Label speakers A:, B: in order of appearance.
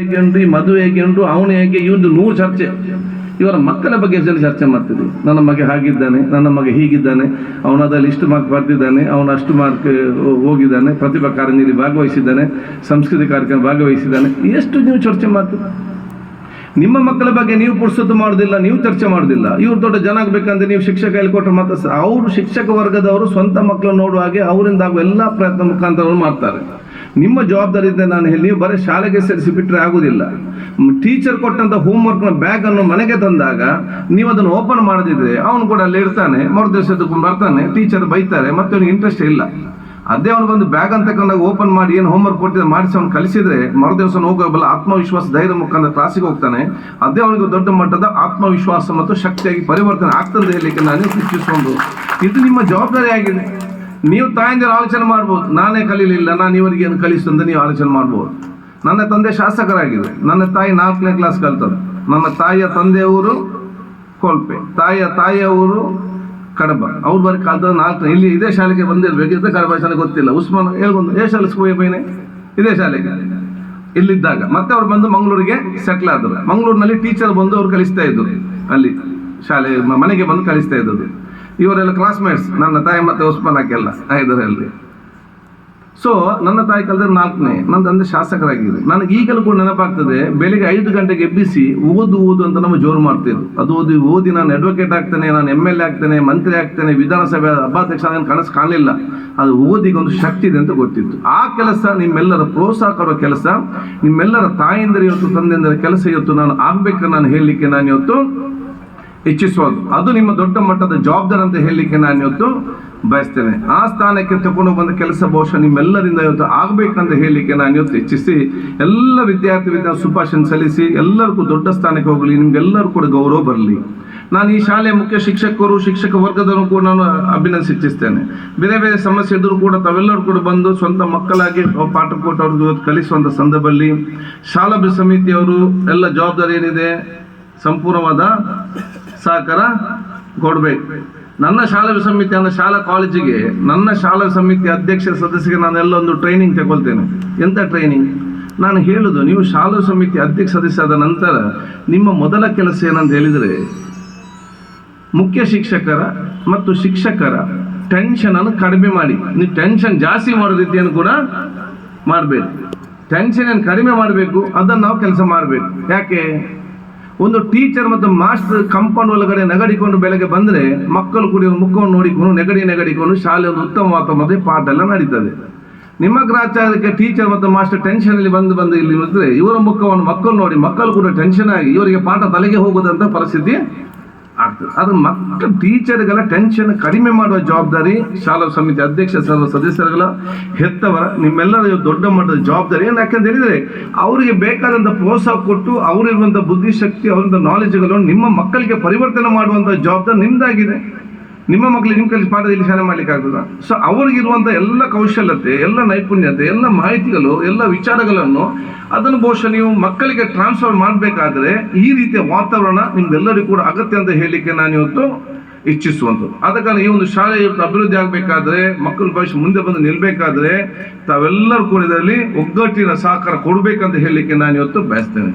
A: ಈ ಮದುವೆ ಉಂಟು ಅವನು ಹೇಗೆ ಇವ್ರದ್ದು ನೂರು ಚರ್ಚೆ. ಇವರ ಮಕ್ಕಳ ಬಗ್ಗೆ ಚರ್ಚೆ ಮಾಡ್ತಿದ್ವಿ ನನ್ನ ಮಗ ಹಾಗಿದ್ದಾನೆ, ನನ್ನ ಮಗ ಹೀಗಿದ್ದಾನೆ, ಅವನು ಅದರಲ್ಲಿ ಇಷ್ಟು ಮಾರ್ಕ್ ಬರ್ತಿದ್ದಾನೆ, ಅವನು ಅಷ್ಟು ಮಾರ್ಕ್ ಹೋಗಿದ್ದಾನೆ, ಪ್ರತಿಭಾ ಕಾರಂಜಿಯಲ್ಲಿ ಭಾಗವಹಿಸಿದ್ದಾನೆ, ಸಂಸ್ಕೃತಿ ಕಾರ್ಯಕ್ರಮ ಭಾಗವಹಿಸಿದ್ದಾನೆ. ಎಷ್ಟು ನೀವು ಚರ್ಚೆ ಮಾಡ್ತೀರಿ ನಿಮ್ಮ ಮಕ್ಕಳ ಬಗ್ಗೆ ನೀವು ಪುರ್ಸೊತ್ತು ಮಾಡೋದಿಲ್ಲ, ನೀವು ಚರ್ಚೆ ಮಾಡೋದಿಲ್ಲ. ಇವ್ರು ದೊಡ್ಡ ಜನ ಆಗಬೇಕಂದ್ರೆ ನೀವು ಶಿಕ್ಷಕ ಹೇಳ್ಕೊಟ್ರೆ ಮಾತ್ರ ಅವರು ಶಿಕ್ಷಕ ವರ್ಗದವರು ಸ್ವಂತ ಮಕ್ಕಳನ್ನು ನೋಡುವ ಹಾಗೆ ಅವರಿಂದ ಆಗುವ ಎಲ್ಲ ಪ್ರಯತ್ನ ಮುಖಾಂತರ ಮಾಡ್ತಾರೆ. ನಿಮ್ಮ ಜವಾಬ್ದಾರಿ ಇದೆ ನಾನು ಹೇಳಿ, ನೀವು ಬರೀ ಶಾಲೆಗೆ ಸೇರಿಸಿ ಬಿಟ್ಟರೆ ಆಗೋದಿಲ್ಲ. ಟೀಚರ್ ಕೊಟ್ಟಂತ ಹೋಮ್ವರ್ಕ್ನ ಬ್ಯಾಗ್ ಅನ್ನು ಮನೆಗೆ ತಂದಾಗ ನೀವು ಅದನ್ನು ಓಪನ್ ಮಾಡದಿದ್ರೆ ಅವನು ಕೂಡ ಅಲ್ಲಿ ಇರ್ತಾನೆ ಮರು ದಿವಸ ಬರ್ತಾನೆ ಟೀಚರ್ ಬೈತಾರೆ ಮತ್ತೆ ಅವನಿಗೆ ಇಂಟ್ರೆಸ್ಟ್ ಇಲ್ಲ. ಅದೇ ಅವನು ಬಂದು ಬ್ಯಾಗ್ ಅಂತ ಕಂಡಾಗ ಓಪನ್ ಮಾಡಿ, ಏನು ಹೋಮ್ವರ್ಕ್ ಕೊಟ್ಟಿದ್ರೆ ಮಾಡಿಸಿ ಅವ್ನು ಕಲಿಸಿದ್ರೆ ಮರು ದಿವಸ ಹೋಗಬಲ್ಲ ಆತ್ಮವಿಶ್ವಾಸ, ಧೈರ್ಯ ಮುಖಾಂತರ ಕ್ಲಾಸಿಗೆ ಹೋಗ್ತಾನೆ. ಅದೇ ಅವನಿಗೆ ದೊಡ್ಡ ಮಟ್ಟದ ಆತ್ಮವಿಶ್ವಾಸ ಮತ್ತು ಶಕ್ತಿಯಾಗಿ ಪರಿವರ್ತನೆ ಆಗ್ತದೆ ಹೇಳಲಿಕ್ಕೆ ನಾನು ಸೂಚಿಸಿಕೊಂಡು ಇದು ನಿಮ್ಮ ಜವಾಬ್ದಾರಿ ಆಗಿದೆ. ನೀವು ತಾಯಂದಿರು ಆಲೋಚನೆ ಮಾಡ್ಬೋದು. ನಾನೇ ಕಲೀಲಿಲ್ಲ, ನಾನು ಇವರಿಗೆ ಏನು ಕಲಿಸು ಅಂತ ನೀವು ಆಲೋಚನೆ ಮಾಡ್ಬೋದು. ನನ್ನ ತಂದೆ ಶಾಸಕರಾಗಿದೆ ನನ್ನ ತಾಯಿ ನಾಲ್ಕನೇ ಕ್ಲಾಸ್ ಕಲ್ತದ್ದು ನನ್ನ ತಾಯಿಯ ತಂದೆಯವರು ಕೋಲ್ಪೆ. ತಾಯಿಯ ತಾಯಿಯ ಊರು ಕಡಬ. ಅವ್ರು ಬರೀ ಕಾಲದ ನಾಲ್ಕು ಇಲ್ಲಿ ಇದೇ ಶಾಲೆಗೆ ಬಂದಿರಬೇಕಿದ್ರೆ ಕಡಬ ಶಾಲೆ ಗೊತ್ತಿಲ್ಲ. ಉಸ್ಮಾನ್ ಹೇಳ್ಬಂದು ಏ ಶಾಲೆ ಸ್ಕೂಲ್ ಬೈನೆ ಇದೇ ಶಾಲೆಗೆ. ಇಲ್ಲಿದ್ದಾಗ. ಮತ್ತೆ ಅವ್ರು ಬಂದು ಮಂಗಳೂರಿಗೆ ಸೆಟ್ಲ್ ಆದರು. ಮಂಗಳೂರಿನಲ್ಲಿ ಟೀಚರ್ ಬಂದು ಅವ್ರು ಕಲಿಸ್ತಾ ಇದ್ರು. ಅಲ್ಲಿ ಶಾಲೆ ಮನೆಗೆ ಬಂದು ಕಲಿಸ್ತಾ ಇದ್ದದ್ದು. ಇವರೆಲ್ಲ ಕ್ಲಾಸ್ಮೇಟ್ಸ್ ನನ್ನ ತಾಯಿ ಮತ್ತೆ ಉಸ್ಮಾನ್ ಹಾಕೆಲ್ಲ ಇದರಲ್ಲಿ ಸೊ ನನ್ನ ತಾಯಿ ಕಲಿತ ನಾಲ್ಕನೇ ನನ್ನ ತಂದೆ ಶಾಸಕರಾಗಿದೆ ನನಗೆ ಈಗಲೂ ಕೂಡ ನೆನಪಾಗ್ತದೆ, ಬೆಳಿಗ್ಗೆ ಐದು ಗಂಟೆಗೆ ಎಬ್ಬಿಸಿ ಓದು ಓದು ಅಂತ ನಮ್ಮ ಜೋರು ಮಾಡ್ತಿದ್ರು. ಅದು ಓದಿ ಓದಿ ನಾನು ಅಡ್ವೊಕೇಟ್ ಆಗ್ತೇನೆ, ನಾನು ಎಂ ಎಲ್ ಎ ಆಗ್ತೇನೆ, ಮಂತ್ರಿ ಆಗ್ತೇನೆ, ವಿಧಾನಸಭೆ ಸಭಾಧ್ಯಕ್ಷ ನಾನು ಕನಸು ಕಾಣಲಿಲ್ಲ. ಅದು ಓದಿಗೊಂದು ಶಕ್ತಿ ಇದೆ ಅಂತ ಗೊತ್ತಿತ್ತು. ಆ ಕೆಲಸ ನಿಮ್ಮೆಲ್ಲರ ಪ್ರೋತ್ಸಾಹ ಕೊಡೋ ಕೆಲಸ, ನಿಮ್ಮೆಲ್ಲರ ತಾಯಿಂದರ ಇವತ್ತು, ತಂದೆಂದರ ಕೆಲಸ ಇವತ್ತು ನಾನು ಆಗ್ಬೇಕು ನಾನು ಹೇಳಲಿಕ್ಕೆ ನಾನು ಇವತ್ತು ಇಚ್ಛಿಸುವುದು ಅದು ನಿಮ್ಮ ದೊಡ್ಡ ಮಟ್ಟದ ಜವಾಬ್ದಾರಿ ಅಂತ ಹೇಳಲಿಕ್ಕೆ ನಾನು ಇವತ್ತು ಬಯಸ್ತೇನೆ. ಆ ಸ್ಥಾನಕ್ಕೆ ತಗೊಂಡು ಬಂದ ಕೆಲಸ ಬಹುಶಃ ನಿಮ್ಮೆಲ್ಲರಿಂದ ಇವತ್ತು ಆಗಬೇಕಂತ ಹೇಳಲಿಕ್ಕೆ ನಾನು ಇವತ್ತು ಇಚ್ಛಿಸಿ, ಎಲ್ಲ ವಿದ್ಯಾರ್ಥಿ ವಿದ್ಯಾರ್ಥಿ ಸುಭಾಷಣ ಸಲ್ಲಿಸಿ, ಎಲ್ಲರಿಗೂ ದೊಡ್ಡ ಸ್ಥಾನಕ್ಕೆ ಹೋಗಲಿ, ನಿಮ್ಗೆಲ್ಲರೂ ಕೂಡ ಗೌರವ ಬರಲಿ. ನಾನು ಈ ಶಾಲೆಯ ಮುಖ್ಯ ಶಿಕ್ಷಕರು, ಶಿಕ್ಷಕ ವರ್ಗದವರು ಕೂಡ ನಾನು ಅಭಿನಂದಿಸುತ್ತೇನೆ ಇಚ್ಛಿಸ್ತೇನೆ. ಬೇರೆ ಬೇರೆ ಸಮಸ್ಯೆ ಇದ್ದರೂ ಕೂಡ ತಾವೆಲ್ಲರೂ ಕೂಡ ಬಂದು ಸ್ವಂತ ಮಕ್ಕಳಾಗಿ ಪಾಠ ಕೊಟ್ಟು ಅವ್ರಿಗೆ ಕಲಿಸುವಂಥ ಸಂದರ್ಭದಲ್ಲಿ ಶಾಲಾ ಸಮಿತಿಯವರು ಎಲ್ಲ ಜವಾಬ್ದಾರಿ ಏನಿದೆ, ಸಂಪೂರ್ಣವಾದ ಸಹಕಾರ ಕೊಡಬೇಕು. ನನ್ನ ಶಾಲಾ ಸಮಿತಿ ಅಂದ್ರೆ ಶಾಲಾ ಕಾಲೇಜಿಗೆ ನನ್ನ ಶಾಲಾ ಸಮಿತಿ ಅಧ್ಯಕ್ಷ ಸದಸ್ಯರಿಗೆ ನಾನೆಲ್ಲ ಒಂದು ಟ್ರೈನಿಂಗ್ ತಗೊಳ್ತೇನೆ. ಎಂಥ ಟ್ರೈನಿಂಗ್ ನಾನು ಹೇಳುದು, ನೀವು ಶಾಲಾ ಸಮಿತಿ ಅಧ್ಯಕ್ಷ ಸದಸ್ಯ ಆದ ನಂತರ ನಿಮ್ಮ ಮೊದಲ ಕೆಲಸ ಏನಂತ ಹೇಳಿದರೆ, ಮುಖ್ಯ ಶಿಕ್ಷಕರ ಮತ್ತು ಶಿಕ್ಷಕರ ಟೆನ್ಷನನ್ನು ಕಡಿಮೆ ಮಾಡಿ. ನೀವು ಟೆನ್ಷನ್ ಜಾಸ್ತಿ ಮಾಡೋ ರೀತಿಯನ್ನು ಕೂಡ ಮಾಡಬೇಕು. ಟೆನ್ಷನ್ ಏನು ಕಡಿಮೆ ಮಾಡಬೇಕು, ಅದನ್ನು ನಾವು ಕೆಲಸ ಮಾಡಬೇಕು. ಯಾಕೆ? ಒಂದು ಟೀಚರ್ ಮತ್ತು ಮಾಸ್ಟರ್ ಕಂಪೌಂಡ್ ಒಳಗಡೆ ನಗಡಿಕೊಂಡು ಬೆಳಗ್ಗೆ ಬಂದ್ರೆ ಮಕ್ಕಳು ಕೂಡ ಮುಖವನ್ನು ನೋಡಿಕೊಂಡು ನೆಗಡಿ ನೆಗಡಿಕೊಂಡು ಶಾಲೆ ಒಂದು ಉತ್ತಮ ವಾತಾವರಣದಲ್ಲಿ ಪಾಠ ಎಲ್ಲ ನಡೀತದೆ. ನಿಮ್ಮ ಗ್ರಾಚಾರಕ್ಕೆ ಟೀಚರ್ ಮತ್ತು ಮಾಸ್ಟರ್ ಟೆನ್ಷನ್ ಅಲ್ಲಿ ಬಂದು ಬಂದು ಇಲ್ಲಿ ಇವರ ಮುಖವನ್ನು ಮಕ್ಕಳು ನೋಡಿ ಮಕ್ಕಳು ಕೂಡ ಟೆನ್ಷನ್ ಆಗಿ ಇವರಿಗೆ ಪಾಠ ತಲೆಗೆ ಹೋಗುದಂತ ಪರಿಸ್ಥಿತಿ ಆಗ್ತದೆ. ಅದು ಮಕ್ಕಳು ಟೀಚರ್ಗಳ ಟೆನ್ಷನ್ ಕಡಿಮೆ ಮಾಡುವ ಜವಾಬ್ದಾರಿ ಶಾಲಾ ಸಮಿತಿ ಅಧ್ಯಕ್ಷ ಸರ್ವ ಸದಸ್ಯರುಗಳ ಹೆತ್ತವರ, ನಿಮ್ಮೆಲ್ಲರ ದೊಡ್ಡ ಮಟ್ಟದ ಜವಾಬ್ದಾರಿ. ಏನು ಯಾಕಂತ ಹೇಳಿದರೆ, ಅವರಿಗೆ ಬೇಕಾದಂಥ ಪ್ರೋತ್ಸಾಹ ಕೊಟ್ಟು ಅವರಿರುವಂಥ ಬುದ್ಧಿಶಕ್ತಿ ಅವರಿಂದ ನಾಲೆಜ್ಗಳನ್ನು ನಿಮ್ಮ ಮಕ್ಕಳಿಗೆ ಪರಿವರ್ತನೆ ಮಾಡುವಂಥ ಜವಾಬ್ದಾರಿ ನಿಮ್ದಾಗಿದೆ. ನಿಮ್ಮ ಮಕ್ಕಳು ನಿಮ್ಮ ಕಲಿಸಿ ಪಾಠದಲ್ಲಿ ಶಾಲೆ ಮಾಡ್ಲಿಕ್ಕೆ ಆಗ್ತದ ಸೊ ಅವರಿಗಿರುವಂಥ ಎಲ್ಲ ಕೌಶಲ್ಯತೆ, ಎಲ್ಲ ನೈಪುಣ್ಯತೆ, ಎಲ್ಲ ಮಾಹಿತಿಗಳು, ಎಲ್ಲ ವಿಚಾರಗಳನ್ನು ಅದನ್ನು ಬಹುಶಃ ನೀವು ಮಕ್ಕಳಿಗೆ ಟ್ರಾನ್ಸ್ಫರ್ ಮಾಡಬೇಕಾದ್ರೆ ಈ ರೀತಿಯ ವಾತಾವರಣ ನಿಮ್ಗೆಲ್ಲರಿಗೂ ಕೂಡ ಅಗತ್ಯ ಅಂತ ಹೇಳಲಿಕ್ಕೆ ನಾನು ಇವತ್ತು ಇಚ್ಛಿಸುವಂಥದ್ದು. ಆದ ಕಾರಣ ಈ ಒಂದು ಶಾಲೆ ಇವತ್ತು ಅಭಿವೃದ್ಧಿ ಆಗಬೇಕಾದ್ರೆ, ಮಕ್ಕಳ ಭವಿಷ್ಯ ಮುಂದೆ ಬಂದು ನಿಲ್ಲಬೇಕಾದ್ರೆ ತಾವೆಲ್ಲರೂ ಕೂಡ ಇದರಲ್ಲಿ ಒಗ್ಗಟ್ಟಿನ ಸಹಕಾರ ಕೊಡಬೇಕಂತ ಹೇಳಲಿಕ್ಕೆ ನಾನು ಇವತ್ತು ಬಯಸ್ತೇನೆ.